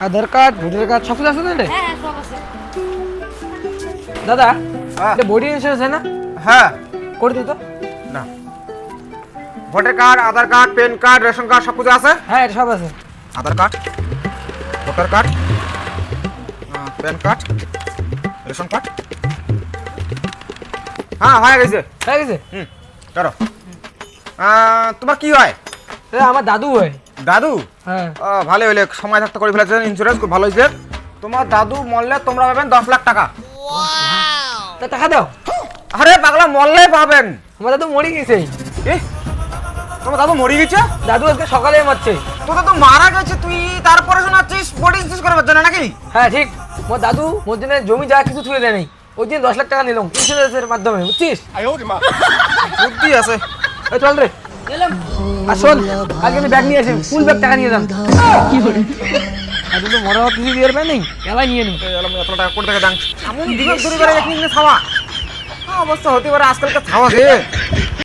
আধার card voter card সব কিছু আছে তো রে হ্যাঁ হ্যাঁ সব আছে। দাদা হ্যাঁ। এটা বডি ইন্স্যুরেন্স হয় না? হ্যাঁ। করে দিত না। Voter card Aadhaar card PAN card ration card সব কিছু আছে? হ্যাঁ এটা সব আছে। Aadhaar card voter card PAN card ration card. হ্যাঁ হয়ে গেছে। হয়ে গেছে? হুম করো তোমার কি হয়? এ, আমার দাদু হয়। দাদু? হ্যাঁ। ভালো হইলে সময় থাকতে করে ফেলেছেন ইন্স্যুরেন্স খুব ভালো হয়েছে। তোমার দাদু মরলে তোমরা পাবেন দশ লাখ টাকা। তা টাকা দাও। আরে পাগলা মরলে পাবেন। আমার দাদু মরে গেছে। এ তোমার দাদু মরে গেছে? দাদু আজকে সকালে মারছে। তোর দাদু মারা গেছে তুই তারপরে শোনাচ্ছিস বডি ইন্স্যুরেন্স করার জন্য নাকি? হ্যাঁ ঠিক। মোর দাদু মোর জন্য জমি যা কিছু থুয়ে দেয় নাই ওই দিন দশ লাখ টাকা নিলাম ইন্স্যুরেন্সের মাধ্যমে বুঝছিস? বুদ্ধি আছে। এই চল রে। আর শোন আজকে আমি ব্যাগ নিয়ে আসি ফুল ব্যাগ টাকা নিয়ে যান কি করে? আর তো মরা হয় কিছু দিয়ে নেই এলাই নিয়ে নি এত টাকা কোটি টাকা দাম? এমন দিবস ধরে বেড়ে যাচ্ছি না ছাওয়া। অবস্থা হতে পারে আজকালকার খাওয়া রে